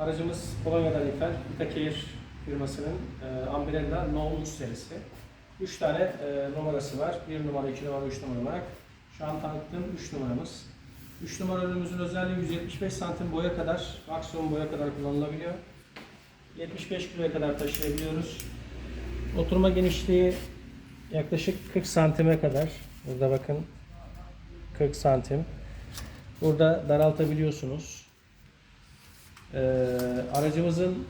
Aracımız Polonya'dan ithal Itakeir firmasının e, Ambrella No 3 serisi. 3 tane e, numarası var. 1 numara, 2 numara, 3 numara olarak. Şu an tanıttığım 3 numaramız. 3 numara ürünümüzün özelliği 175 santim boya kadar, maksimum boya kadar kullanılabiliyor. 75 kiloya kadar taşıyabiliyoruz. Oturma genişliği yaklaşık 40 santime kadar. Burada bakın 40 santim. Burada daraltabiliyorsunuz. Ee, aracımızın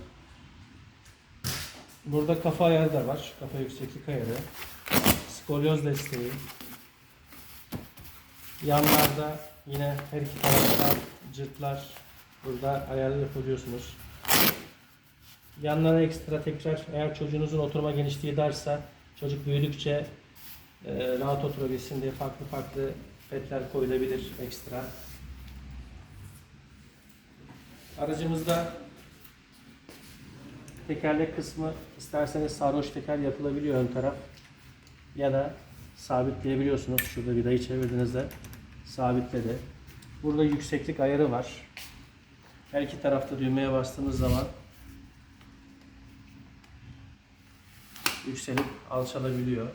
burada kafa ayarı da var. Kafa yükseklik ayarı. Skolyoz desteği. Yanlarda yine her iki taraftan cırtlar burada ayarlı yapabiliyorsunuz. Yanlara ekstra tekrar eğer çocuğunuzun oturma genişliği darsa çocuk büyüdükçe e, rahat oturabilsin diye farklı farklı petler koyulabilir ekstra. Aracımızda tekerlek kısmı isterseniz sarhoş teker yapılabiliyor ön taraf ya da sabitleyebiliyorsunuz. Şurada vidayı çevirdiğinizde sabitledi. Burada yükseklik ayarı var. Her iki tarafta düğmeye bastığınız zaman yükselip alçalabiliyor.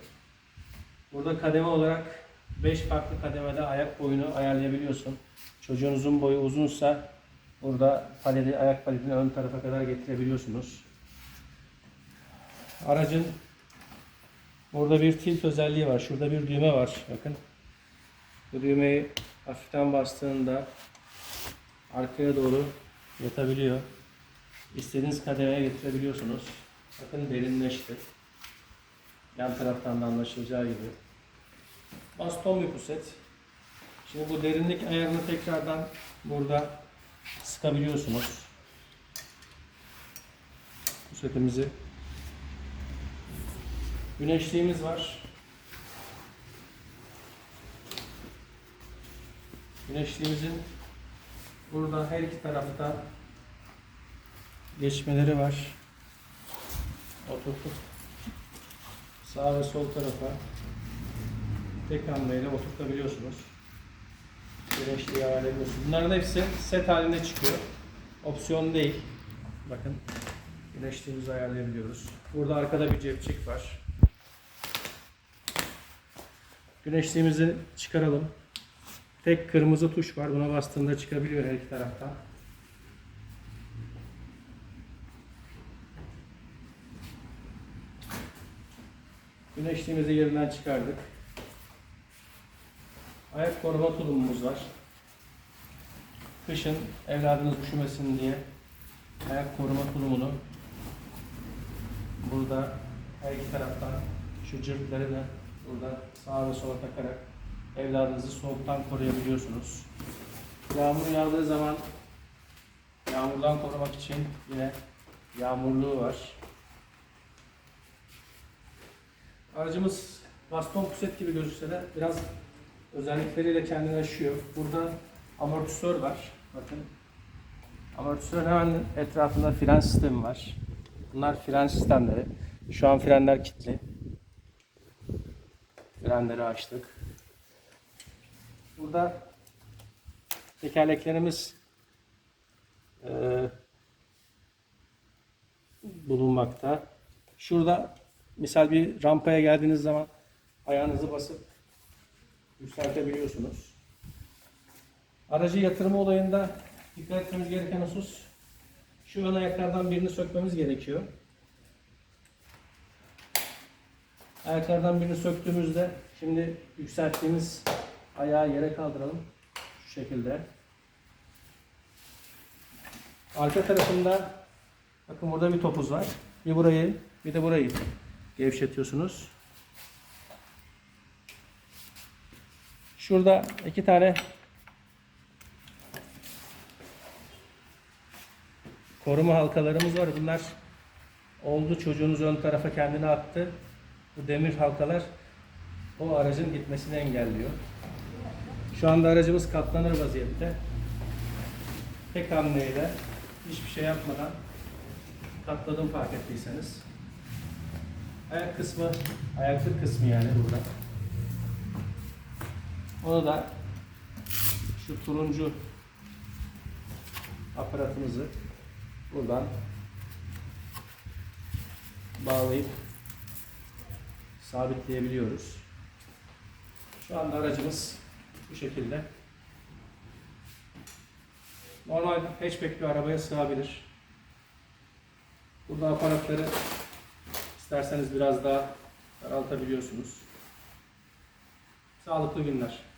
Burada kademe olarak 5 farklı kademede ayak boyunu ayarlayabiliyorsun. Çocuğunuzun boyu uzunsa burada paleti, ayak paletini ön tarafa kadar getirebiliyorsunuz. Aracın burada bir tilt özelliği var. Şurada bir düğme var. Bakın. Bu düğmeyi hafiften bastığında arkaya doğru yatabiliyor. İstediğiniz kademeye getirebiliyorsunuz. Bakın derinleşti. Yan taraftan da anlaşılacağı gibi. Baston bir puset. Şimdi bu derinlik ayarını tekrardan burada sıkabiliyorsunuz. Pusetimizi. Güneşliğimiz var. Güneşliğimizin burada her iki tarafta geçmeleri var. Oturtup sağ ve sol tarafa tek hamleyle oturtabiliyorsunuz. Güneşliği ayarlayabiliyorsunuz. Bunların hepsi set halinde çıkıyor. Opsiyon değil. Bakın güneşliğimizi ayarlayabiliyoruz. Burada arkada bir cepçik var. Güneşliğimizi çıkaralım. Tek kırmızı tuş var. Buna bastığında çıkabiliyor her iki taraftan. Güneşliğimizi yerinden çıkardık. Ayak koruma tulumumuz var. Kışın evladınız üşümesin diye ayak koruma tulumunu burada her iki taraftan şu cırtları da burada sağa ve sola takarak evladınızı soğuktan koruyabiliyorsunuz. Yağmur yağdığı zaman yağmurdan korumak için yine yağmurluğu var. Aracımız baston puset gibi gözükse de biraz özellikleriyle kendini aşıyor. Burada amortisör var. Bakın. Amortisörün hemen etrafında fren sistemi var. Bunlar fren sistemleri. Şu an frenler kilitli. Frenleri açtık. Burada tekerleklerimiz eee, bulunmakta. Şurada misal bir rampaya geldiğiniz zaman ayağınızı basıp yükseltebiliyorsunuz. Aracı yatırma olayında dikkat etmemiz gereken husus şu ön ayaklardan birini sökmemiz gerekiyor. Ayaklardan birini söktüğümüzde şimdi yükselttiğimiz ayağı yere kaldıralım. Şu şekilde. Arka tarafında bakın burada bir topuz var. Bir burayı bir de burayı gevşetiyorsunuz. Şurada iki tane koruma halkalarımız var. Bunlar oldu çocuğunuz ön tarafa kendini attı. Bu demir halkalar o aracın gitmesini engelliyor. Şu anda aracımız katlanır vaziyette. Tek hamleyle hiçbir şey yapmadan katladım fark ettiyseniz. Ayak kısmı, ayaklık kısmı yani burada. Onu da şu turuncu aparatımızı buradan bağlayıp sabitleyebiliyoruz. Şu anda aracımız bu şekilde. Normal hatchback bir arabaya sığabilir. Burada aparatları isterseniz biraz daha daraltabiliyorsunuz. Sağlıklı günler.